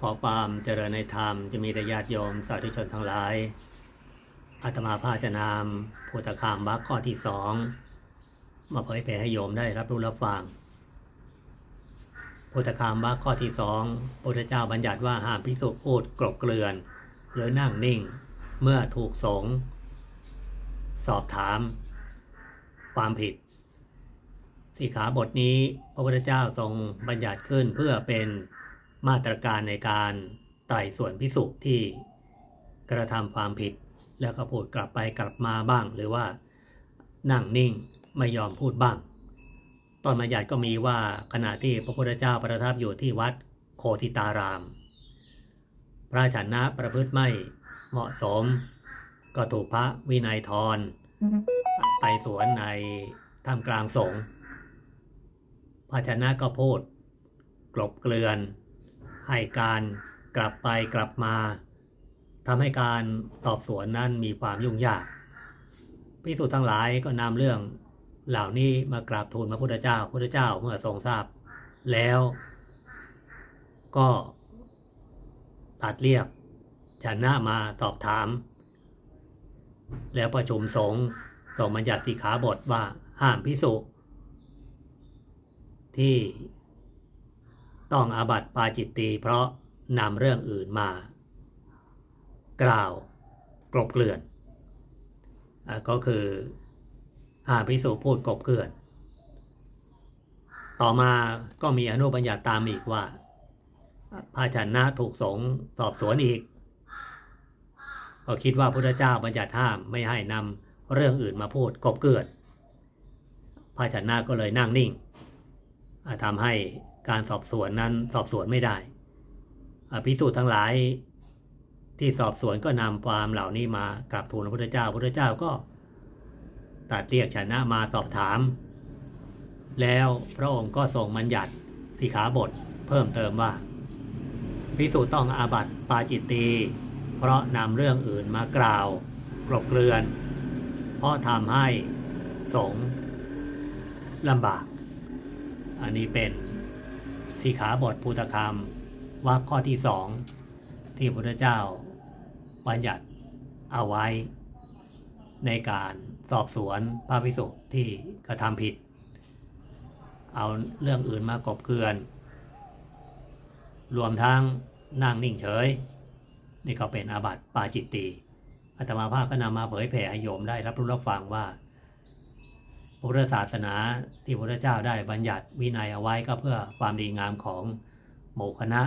ขอความเจริญในธรรมจะมีแด่ญาติโยมสาธุชนทั้งหลายอาตมาภาจะนามพุทธคามวักข้อที่สองมาเผยแผ่ให้โยมได้รับรู้รับฟังพุทธคามวักข้อที่สองพระพุทธเจ้าบัญญัติว่าห้ามพิสุพูดกลบเกลื่อน หรือนั่งนิ่ง เมื่อถูกสงสอบถาม ความผิดสีขาบทนี้พระพุทธเจ้าทรงบัญญัติขึ้นเพื่อเป็น มาตรการในการไต่สวนพิสุที่กระทำความผิด แล้วก็พูดกลับไปกลับมาบ้าง หรือว่านั่งนิ่งไม่ยอมพูดบ้าง ตอนบัญญัติก็มีว่าขณะที่พระพุทธเจ้าประทับอยู่ที่วัดโคติตาราม พระฉันนะประพฤติไม่เหมาะสม ก็ถูกพระวินัยทรไต่สวนในท่ามกลางสงฆ์ภาชนะก็พูดกลบเกลื่อน ให้การกลับไปกลับมาทำให้การสอบสวนนั้นมีความยุ่งยากพิสูจน์ทั้งหลายก็นำเรื่องเหล่านี้มากราบทูลพระพุทธเจ้าพระพุทธเจ้าเมื่อทรงทราบ แล้วก็ตัดเรียกชนะมาสอบถาม แล้วประชุมสงฆ์ส่งบัญญัติสิขาบทว่าห้ามพิสุที่ ต้องอาบัติปาจิตตีเพราะนำเรื่องอื่นมา กล่าวกลบเกลื่อนอก็คือหาพิสูพูดกลบเกลื่อน ต่อมาก็มีอนุบัญญัติตามอีกว่าพระชันนะถูกสงสอบสวนอีกก็คิดว่าพุทธเจ้าบัญญัติห้ามไม่ให้นำเรื่องอื่นมาพูดกลบเกลื่อนพระชันนะก็เลยนั่งนิ่งทำให้ การสอบสวนนั้นสอบสวนไม่ได้พิสูจน์ทั้งหลายที่สอบสวนก็นำความเหล่านี้มากราบทูลพระพุทธเจ้าพระพุทธเจ้าก็ตัดเรียกชนะมาสอบถาม แล้วพระองค์ก็ทรงบัญญัติสีขาบทเพิ่มเติมว่าพิสูจน์ต้องอาบัติปาจิตตีเพราะนำเรื่องอื่นมากล่าวกลบเกลื่อน เพราะทำให้สงลำบาก อันนี้เป็น สีขาบทพุทธคามวรรคข้อที่สองที่พระพุทธเจ้าบัญญัติเอาไว้ ในการสอบสวนพระภิกษุที่กระทำผิด เอาเรื่องอื่นมากบเกลื่อน รวมทั้งนั่งนิ่งเฉย นี่ก็เป็นอาบัติปาจิตตีอาตมาภาพก็นำมาเผยแผ่ให้โยมได้รับรู้รับฟังว่า พระพุทธศาสนาที่พระพุทธเจ้าได้บัญญัติวินัยเอาไว้ก็เพื่อความดีงามของหมู่คณะ